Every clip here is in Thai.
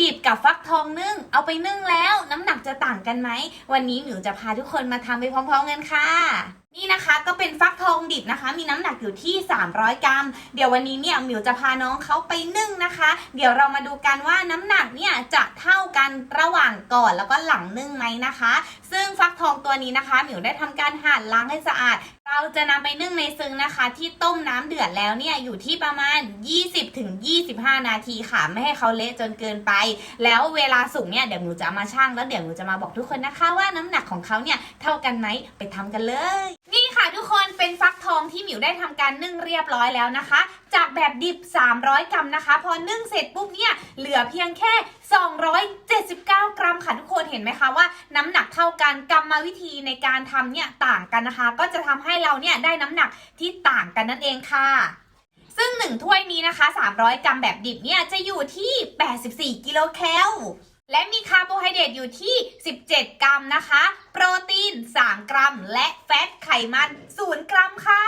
ดิบกับฟักทองนึ่ง เอาไปนึ่งแล้วน้ำหนักจะต่างกันไหม วันนี้หมิวจะพาทุกคนมาทำไปพร้อมๆกันค่ะ นี่นะคะก็เป็นฟักทองดิบนะคะ มีน้ำหนักอยู่ที่ 300 กรัม เดี๋ยววันนี้เนี่ยหมิวจะพาน้องเขาไปนึ่งนะคะ เดี๋ยวเรามาดูกันว่าน้ำหนักเนี่ยจะเท่ากันระหว่างก่อนแล้วก็หลังนึ่งไหมนะคะ ซึ่งฟักทองตัวนี้นะคะหมิวได้ทำการหั่นล้างให้สะอาด เราจะนำไปนึ่งในซึ้งนะคะ ที่ต้มน้ำเดือดแล้วเนี่ยอยู่ที่ประมาณ 20-25 นาทีค่ะ ไม่ให้เขาเละจนเกินไป แล้วเวลาสุกเนี่ยเดี๋ยวหนูจะมาชั่งแล้วเดี๋ยวหนูจะมาบอกทุกคนนะคะ ว่าน้ำหนักของเขาเนี่ยเท่ากันไหมไปทำกันเลย เป็นฟักทองที่หมิวได้ทำการนึ่งเรียบร้อยแล้วนะคะ จากแบบดิบ 300 กรัมนะคะ พอนึ่งเสร็จปุ๊บเนี่ยเหลือเพียงแค่ 279 กรัมค่ะทุกคนเห็นไหมคะว่าน้ำหนักเท่ากันกรรมวิธีในการทำเนี่ยต่างกันนะคะ ก็จะทำให้เราเนี่ยได้น้ำหนักที่ต่างกันนั่นเองค่ะซึ่งหนึ่งถ้วยนี้นะคะ 300 กรัมแบบดิบเนี่ยจะอยู่ที่ 84 กิโลแคล และมีคาร์โบไฮเดรตอยู่ที่ 17 กรัมนะคะ โปรตีน 3 กรัม และ ขมัน0กรัมค่ะ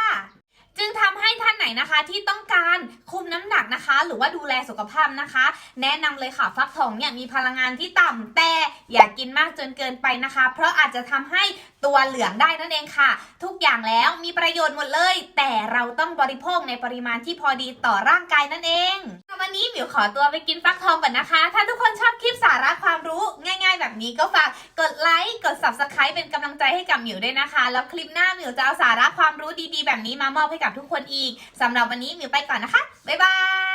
จึงทำให้ท่านไหนนะคะที่ต้องการคุมน้ำหนักนะคะ หรือว่าดูแลสุขภาพนะคะ แนะนำเลยค่ะฟักทองเนี่ยมีพลังงานที่ต่ำแต่อย่ากกินมากจนเกินไปนะคะ เพราะอาจจะทำให้ตัวเหลืองได้นั่นเองค่ะ ทุกอย่างแล้วมีประโยชน์หมดเลย แต่เราต้องบริโภคในปริมาณที่พอดีต่อร่างกายนั่นเองวันนี้หมิวขอตัวไปกินฟักทองก่อนนะคะ ถ้าทุกคนชอบคลิปสาระ แบบนี้ก็ฝากกดไลค์กด subscribe เป็นกำลังใจให้กับหมิวด้วยนะคะ แล้วคลิปหน้าหมิวจะเอาสาระความรู้ดีๆ แบบนี้มามอบให้กับทุกคนอีกสำหรับวันนี้หมิวไปก่อนนะคะบ๊ายบาย